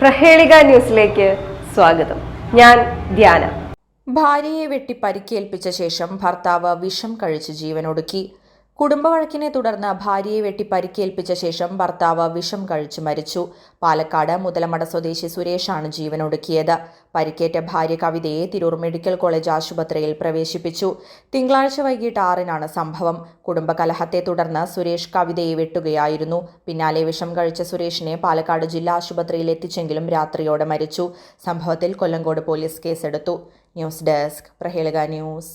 പ്രഹേളിക ന്യൂസിലേക്ക് സ്വാഗതം. ഞാൻ ധ്യാന. ഭാര്യയെ വെട്ടി പരിക്കേൽപ്പിച്ച ശേഷം ഭർത്താവ് വിഷം കഴിച്ച് ജീവനൊടുക്കി. കുടുംബവഴക്കിനെ തുടർന്ന് ഭാര്യയെ വെട്ടി പരിക്കേൽപ്പിച്ച ശേഷം ഭർത്താവ് വിഷം കഴിച്ചു മരിച്ചു. പാലക്കാട് മുതലമട സ്വദേശി സുരേഷാണ് ജീവനൊടുക്കിയത്. പരിക്കേറ്റ ഭാര്യ കവിതയെ തിരൂർ മെഡിക്കൽ കോളേജ് ആശുപത്രിയിൽ പ്രവേശിപ്പിച്ചു. തിങ്കളാഴ്ച വൈകിട്ട് ആറിനാണ് സംഭവം. കുടുംബകലഹത്തെ തുടർന്ന് സുരേഷ് കവിതയെ വെട്ടുകയായിരുന്നു. പിന്നാലെ വിഷം കഴിച്ച സുരേഷിനെ പാലക്കാട് ജില്ലാ ആശുപത്രിയിൽ എത്തിച്ചെങ്കിലും രാത്രിയോടെ മരിച്ചു. സംഭവത്തിൽ കൊല്ലങ്കോട് പോലീസ് കേസെടുത്തു. ന്യൂസ് ഡെസ്ക് പ്രഹേളിക ന്യൂസ്.